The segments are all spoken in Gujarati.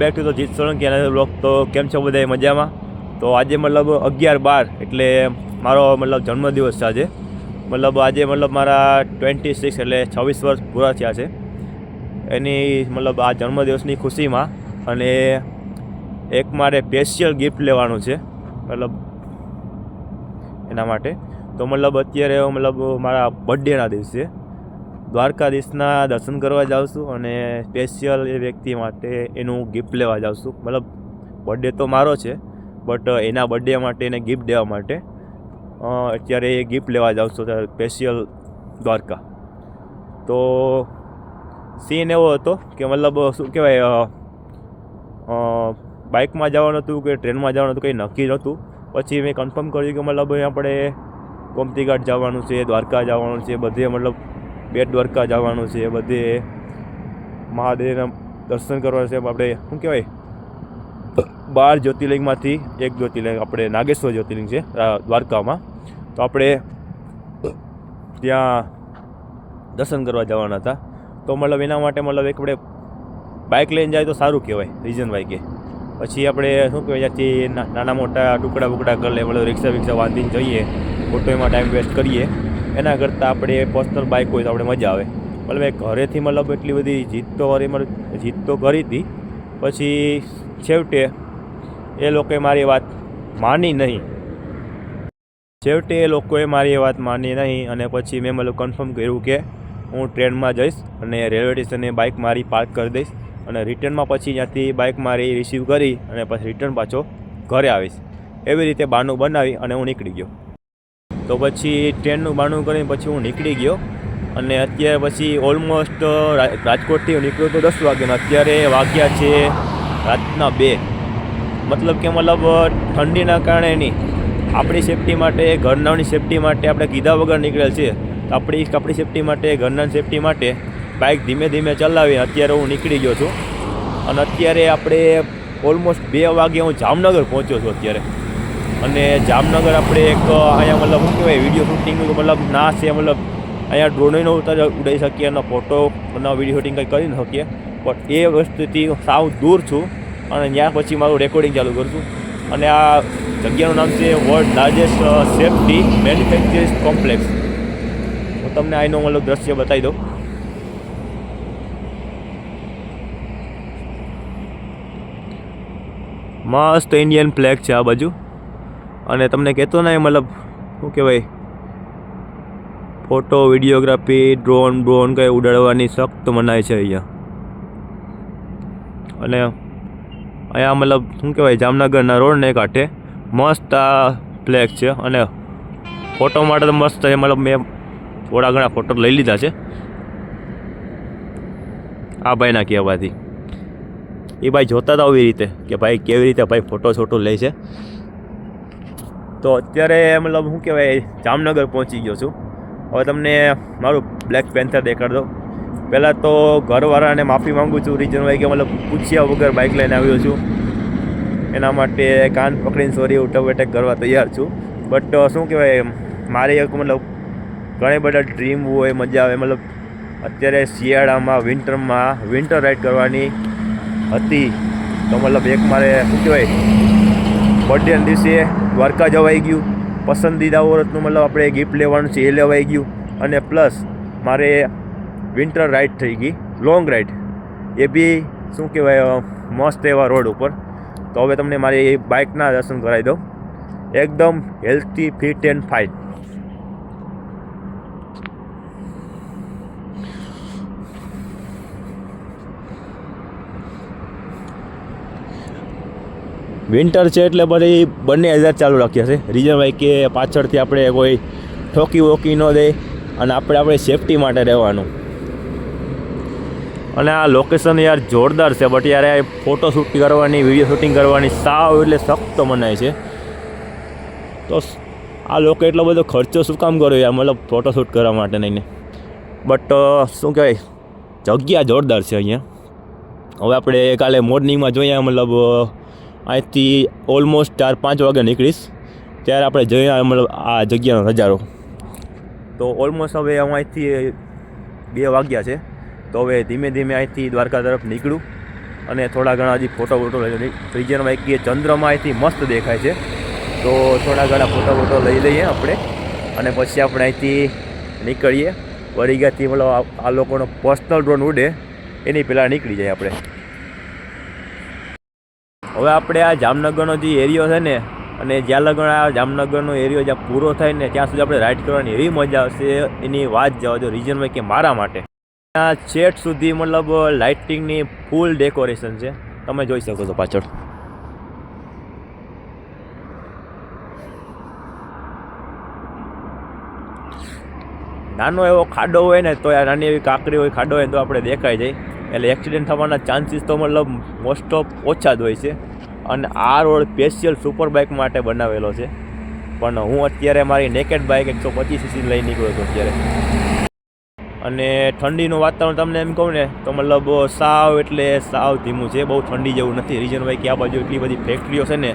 બેક ટુ તો જીત સોલંકી અને બ્લોગ તો કેમ છો બધા મજામાં? તો આજે મતલબ અગિયાર બાર, એટલે મારો મતલબ જન્મદિવસ છે આજે. મતલબ આજે મતલબ મારા ટ્વેન્ટી સિક્સ એટલે છવ્વીસ વર્ષ પૂરા થયા છે. એની મતલબ આ જન્મદિવસની ખુશીમાં અને એક મારે સ્પેશિયલ ગિફ્ટ લેવાનું છે, મતલબ એના માટે. તો મતલબ અત્યારે મતલબ મારા બર્થડેના દિવસે. દ્વારકાધીશના દર્શન કરવા જાઉં છું અને સ્પેશિયલ એ વ્યક્તિ માટે એનું ગિફ્ટ લેવા જાઉં છું. મતલબ બર્થડે તો મારો છે બટ એના બર્થડે માટે એને ગિફ્ટ દેવા માટે અત્યારે એ ગિફ્ટ લેવા જાઉં છું સ્પેશિયલ દ્વારકા. તો સીન એવો હતો કે મતલબ શું કહેવાય બાઇકમાં જવાનું હતું કે ટ્રેનમાં જવાનું હતું કંઈ નક્કી નહોતું. પછી મેં કન્ફર્મ કર્યું કે મતલબ આપણે ગોમતી ઘાટ જવાનું છે, દ્વારકા જવાનું છે, બધે મતલબ બેટ દ્વારકા જવાનું છે, બધે મહાદેવના દર્શન કરવા છે. આપણે, શું કહેવાય? બાર જ્યોતિર્લિંગમાંથી એક જ્યોતિર્લિંગ, આપણે નાગેશ્વર જ્યોતિર્લિંગ છે દ્વારકામાં. તો આપણે ત્યાં દર્શન કરવા જવાના હતા. તો મતલબ એના માટે મતલબ એક આપણે બાઇક લઈને જાય તો સારું કહેવાય રીઝન બાઇકે પછી આપણે શું કહેવાય, ત્યાંથી નાના મોટા ટુકડા બુકડા કરી લે મતલબ રિક્ષા વિક્ષા બાંધીને જઈએ ખોટો એમાં ટાઈમ વેસ્ટ કરીએ. એના કરતાં આપણે પર્સનલ બાઇક હોય તો આપણે મજા આવે. મતલબ મેં ઘરેથી મતલબ એટલી બધી જીત તો કરી મતલબ જીત તો કરી હતી. પછી છેવટે એ લોકોએ મારી વાત માની નહીં. છેવટે એ લોકોએ મારી એ વાત માની નહીં અને પછી મેં મતલબ કન્ફર્મ કર્યું કે હું ટ્રેનમાં જઈશ અને રેલવે સ્ટેશને બાઇક મારી પાર્ક કરી દઈશ અને રિટર્નમાં પછી ત્યાંથી બાઇક મારી રિસીવ કરી અને પછી રિટર્ન પાછો ઘરે આવીશ. એવી રીતે બાનું બનાવી અને હું નીકળી ગયો. તો પછી ટ્રેનનું બાણું કરીને પછી હું નીકળી ગયો. અને અત્યારે પછી ઓલમોસ્ટ રાજકોટથી હું નીકળ્યો તો દસ વાગે અત્યારે વાગ્યા છે રાતના બે. મતલબ કે મતલબ ઠંડીના કારણે નહીં. આપણી સેફટી માટે, ઘરનાની સેફટી માટે આપણે કીધા વગર નીકળેલ છે. તો આપણી આપણી સેફટી માટે ઘરના સેફટી માટે બાઇક ધીમે ધીમે ચલાવી અત્યારે હું નીકળી ગયો છું. અને અત્યારે આપણે ઓલમોસ્ટ બે વાગે હું જામનગર પહોંચ્યો છું અત્યારે. અને જામનગર આપણે એક અહીંયા મતલબ શું કહેવાય વીડિયો શૂટિંગનું મતલબ ના છે, મતલબ અહીંયા ડ્રોનનો ઉતાર ઉડાવી શકીએ અને ફોટો અને વીડિયો શૂટિંગ કંઈ કરી ન શકીએ. પણ એ વસ્તુથી સાવ દૂર છું અને ત્યાં પછી મારું રેકોર્ડિંગ ચાલુ કરું અને આ જગ્યાનું નામ છે world largest safety manufacturing complex હું તમને આનો મતલબ દ્રશ્ય બતાવી દઉં. મસ્ત ઇન્ડિયન ફ્લેગ છે આ બાજુ. અને તમને કહેતો ને મતલબ, શું કહેવાય, ફોટો, વિડીયોગ્રાફી, ડ્રોન, બ્રોન કંઈ ઉડાડવાની સખ્ત મનાય છે અહીંયા. અને અહીંયા મતલબ, શું કહેવાય, જામનગરના રોડને કાંઠે મસ્ત આ ફ્લેગ છે અને ફોટો માટે તો મસ્ત છે, મતલબ મેં થોડા ઘણા ફોટો લઈ લીધા છે. આ ભાઈના કહેવાથી. એ ભાઈ જોતા હતા આવી રીતે, કે ભાઈ કેવી રીતે ભાઈ ફોટો છોટો લે છે. તો અત્યારે મતલબ શું કહેવાય, જામનગર પહોંચી ગયો છું. હવે તમને મારું બ્લેક પેન્થર દેખાડ દો પહેલાં તો ઘરવાળાને માફી માગું છું રીઝન હોય કે મતલબ પૂછ્યા વગર બાઇક લઈને આવ્યો છું. એના માટે કાન પકડીને સોરી ઉઠવ એટેક કરવા તૈયાર છું. બટ શું કહેવાય, મારી એક મતલબ ઘણી બધા ડ્રીમ હોય, મજા આવે. મતલબ અત્યારે શિયાળામાં વિન્ટરમાં વિન્ટર રાઇડ કરવાની હતી. તો મતલબ એક મારે શું કહેવાય બર્થડેના દિવસે દ્વારકા જવાઈ ગયું. પસંદીદા ઓરતનું મતલબ આપણે ગિફ્ટ લેવાનું છે એ લેવાઈ ગયું. અને પ્લસ મારે વિન્ટર રાઇડ થઈ ગઈ લોંગ રાઇડ એ બી શું કહેવાય, મસ્ત એવા રોડ ઉપર. તો હવે તમને મારી બાઇકના દર્શન કરાવી દઉં. એકદમ healthy fit and fine winter છે એટલે બધી બંને હજાર ચાલુ રાખ્યા છે રીઝન ભાઈ કે પાછળથી આપણે કોઈ ઠોકી વોકી ન દે અને આપણે આપણે સેફટી માટે રહેવાનું. અને આ લોકેશન યાર જોરદાર છે બટ યાર ફોટો શૂટ કરવાની વીડિયો શૂટિંગ કરવાની સાવ એટલે સખ્ત મનાય છે. તો આ લોકો એટલો બધો ખર્ચો શું કામ કર્યો યાર, મતલબ ફોટો શૂટ કરવા માટે નહીં બટ શું કહેવાય? જગ્યા જોરદાર છે અહીંયા. હવે આપણે કાલે મોર્નિંગમાં જોઈએ મતલબ અહીંથી ઓલમોસ્ટ ચાર પાંચ વાગે નીકળીશ. ત્યારે આપણે જઈએ મતલબ આ જગ્યાનો નજારો. તો ઓલમોસ્ટ હવે હું અહીંથી બે વાગ્યા છે. તો હવે ધીમે ધીમે અહીંથી દ્વારકા તરફ નીકળું. અને થોડા ઘણા હજી ફોટો વોટો લઈ લઈએ એક ચંદ્રમાં અહીંથી મસ્ત દેખાય છે. તો થોડા ઘણા ફોટો વોટો લઈ લઈએ આપણે. અને પછી આપણે અહીંથી નીકળીએ. વરીગાથી મતલબ આ- આ લોકોનો પર્સનલ ડ્રોન ઉડે. એની પહેલાં નીકળી જાય આપણે. હવે આપણે આ જામનગરનો જે એરિયો છે ને, અને જ્યાં લગન આ જામનગરનો એરિયો જ્યાં પૂરો થાય ને, ત્યાં સુધી આપણે રાઈડ કરવાની એવી મજા આવશે. એની વાત જવા જો રીજનમાં કે મારા માટે. ત્યાં છેટ સુધી મતલબ લાઇટિંગની ફૂલ ડેકોરેશન છે. તમે જોઈ શકો છો પાછળ. નાનો એવો ખાડો હોય ને, તો આ નાની એવી કાંકરી હોય, ખાડો હોય તો આપણે દેખાઈ જાય. એટલે એક્સિડન્ટ થવાના ચાન્સીસ તો મતલબ મોસ્ટ ઓફ ઓછા જ હોય છે. અને આ રોડ સ્પેશિયલ સુપર બાઇક માટે બનાવેલો છે. પણ હું અત્યારે મારી નેકેડ બાઇક એકસો પચીસ સીસી લઈ નીકળ્યો છું અત્યારે. અને ઠંડીનું વાતાવરણ તમને એમ કહું ને, તો મતલબ સાવ એટલે સાવ ધીમું છે. બહુ ઠંડી જેવું નથી. રિઝન હોય કે આ બાજુ એટલી બધી ફેક્ટરીઓ છે ને,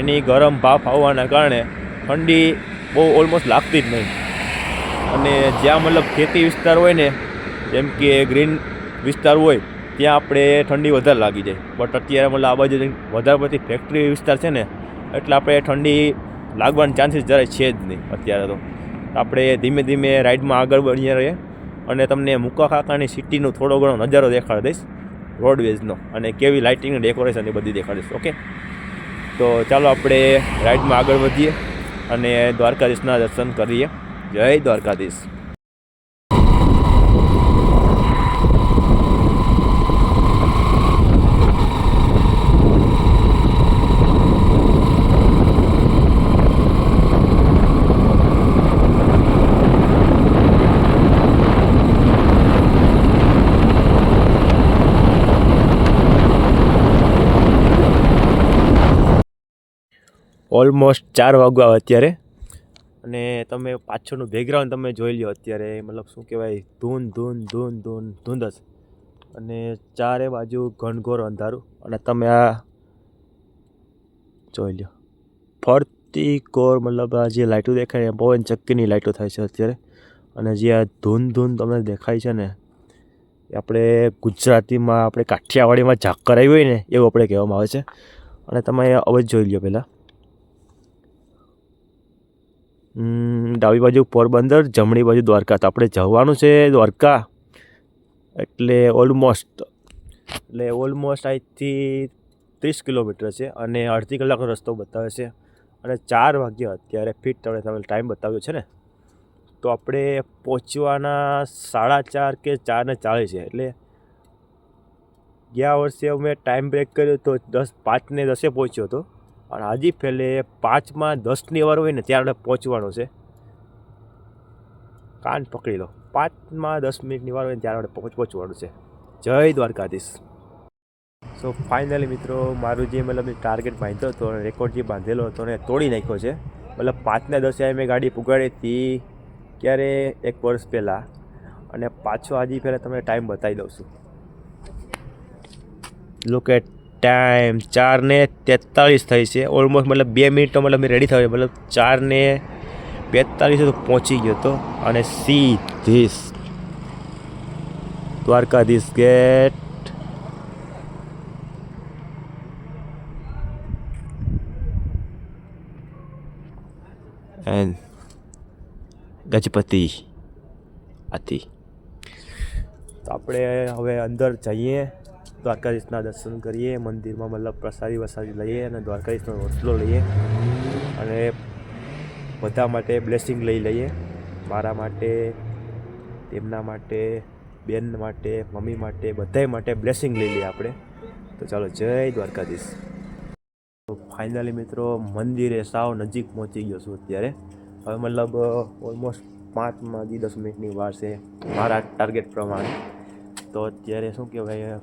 એની ગરમ ભાપ આવવાના કારણે ઠંડી બહુ ઓલમોસ્ટ લાગતી જ નહીં. અને જ્યાં મતલબ ખેતી વિસ્તાર હોય ને, જેમ કે ગ્રીન વિસ્તાર હોય ત્યાં આપણે ઠંડી વધારે લાગી જાય. બટ અત્યારે મતલબ આ બાજુ વધારે પડતી ફેક્ટરી વિસ્તાર છે ને, એટલે આપણે ઠંડી લાગવાના ચાન્સીસ જરાય છે જ નહીં અત્યારે તો. આપણે ધીમે ધીમે રાઈડમાં આગળ બનીએ રહીએ અને તમને મુકા કાકાની સિટીનો થોડો ઘણો નજારો દેખાડી દઈશ રોડવેઝનો અને કેવી લાઇટિંગ ડેકોરેશન એ બધી દેખાડીશ ઓકે તો ચાલો આપણે રાઈડમાં આગળ વધીએ અને દ્વારકાધીશના દર્શન કરીએ. જય દ્વારકાધીશ. ઓલમોસ્ટ ચાર આવે અત્યારે. અને તમે પાછળનું બેકગ્રાઉન્ડ તમે જોઈ લ્યો અત્યારે, મતલબ શું કહેવાય, ધૂન ધૂન ધૂન ધૂન ધૂંધ અને ચારે બાજુ ઘનઘોર અંધારું. અને તમે આ જોઈ લ્યો. ફરતી કોર, મતલબ આ જે લાઇટો દેખાય પવન ચક્કીની લાઇટો થાય છે અત્યારે. અને જે આ ધૂન ધૂન તમને દેખાય છે ને, એ આપણે ગુજરાતીમાં આપણે કાઠિયાવાડીમાં ઝાકર આવી હોય ને, એવું આપણે કહેવામાં આવે છે. અને તમે અવાજ જોઈ લ્યો પહેલાં. ડાબી બાજુ પોરબંદર, જમણી બાજુ દ્વારકા. તો આપણે જવાનું છે દ્વારકા. એટલે ઓલમોસ્ટ એટલે ઓલમોસ્ટ અહીંથી ત્રીસ કિલોમીટર છે અને અડધી કલાકનો રસ્તો બતાવે છે. અને ચાર વાગ્યા અત્યારે ફિટ તમે તમે ટાઈમ બતાવ્યો છે ને? તો આપણે પહોંચવાના સાડા ચાર કે ચારને ચાલીસ છે. એટલે ગયા વર્ષે અમે ટાઈમ બ્રેક કર્યો તો દસ પાંચને દસે પહોંચ્યો હતો. અને હજી પહેલે પાંચમાં દસની વાર હોય ને ત્યારે પહોંચવાનો છે. કાન પકડી લો. પાંચમાં દસ મિનિટની વાર હોય ને ત્યારે આપણે પહોંચ, પહોંચવાનું છે. જય દ્વારકાધીશ. સો ફાઇનલી મિત્રો, મારું જે મતલબ ટાર્ગેટ બાંધ્યો હતો રેકોર્ડ જે બાંધેલો હતો ને તોડી નાખ્યો છે. મતલબ પાંચને દસે મેં ગાડી પુગાડી હતી ક્યારે? એક વર્ષ પહેલાં. અને પાછો હજી પહેલાં તમને ટાઈમ બતાવી દઉં છું. લુક એટ ટાઈમ ચારને તેતાળીસ થઈ છે. ઓલમોસ્ટ મતલબ બે મિનિટ તો મતલબ રેડી થયો મતલબ ચારને બેતાળીસ તો પહોંચી ગયો હતો. અને સીધીસ દ્વારકાધીશ ગેટ એન્ડ ગજપતિ હતી તો આપણે હવે અંદર જઈએ. દ્વારકાધીશના દર્શન કરીએ, મંદિરમાં મતલબ પ્રસાદી વસાદી લઈએ અને દ્વારકાધીશનો રોટલો લઈએ અને બધા માટે બ્લેસિંગ લઈ લઈએ. મારા માટે, તેમના માટે, બેન માટે, મમ્મી માટે, બધાય માટે બ્લેસિંગ લઈ લઈએ આપણે. તો ચાલો, જય દ્વારકાધીશ. તો ફાઇનલી મિત્રો, મંદિરે સાવ નજીક પહોંચી ગયો છું અત્યારે. હવે મતલબ ઓલમોસ્ટ પાંચમાંથી દસ મિનિટની વાર છે મારા ટાર્ગેટ પ્રમાણે. તો અત્યારે શું કહેવાય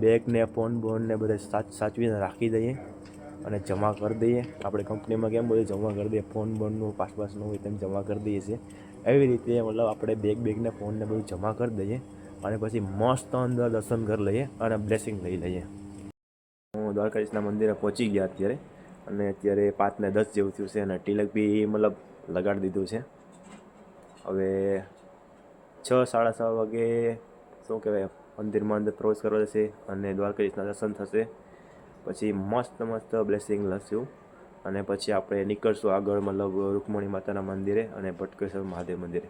બેગ ને ફોન બોન ને બધા સાચ, સાચવીને રાખી દઈએ અને જમા કરી દઈએ. આપણે કંપનીમાં કેમ બધું જમા કરી દઈએ? ફોન, બોનનું, પાસપાસનું હોય તેમ જમા કરી દઈએ છીએ. એવી રીતે મતલબ આપણે બેગ, બેગને, ફોનને બધું જમા કરી દઈએ અને પછી મસ્ત અંદર દર્શન કરી લઈએ અને બ્લેસિંગ લઈ લઈએ. હું દ્વારકાધીશના મંદિરે પહોંચી ગયા અત્યારે અને અત્યારે પાંચ ને દસ જેવું થયું છે અને તિલક બી મતલબ લગાડી દીધું છે. હવે છ, સાડા છ વાગે શું કહેવાય? મંદિરમાં અંદર પ્રવેશ કરવા જશે અને દ્વારકાધીશના દર્શન થશે. પછી મસ્ત મસ્ત બ્લેસિંગ લસ્યું અને પછી આપણે નીકળશું આગળ મતલબ રૂકમણી માતાના મંદિરે અને ભટકેશ્વર મહાદેવ મંદિરે.